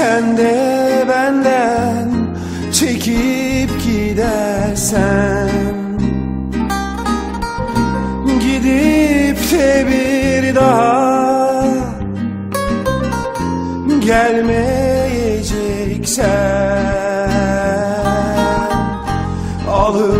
Sen de benden çekip gidersen. Gidip de bir daha gelmeyeceksen. Alır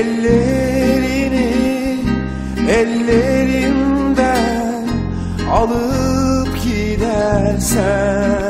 Ellerini ellerimden alıp gidersen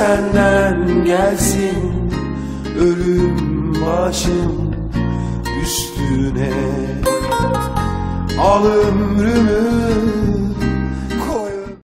Senden gelsin. Ölüm başım üstüne. Al ömrümü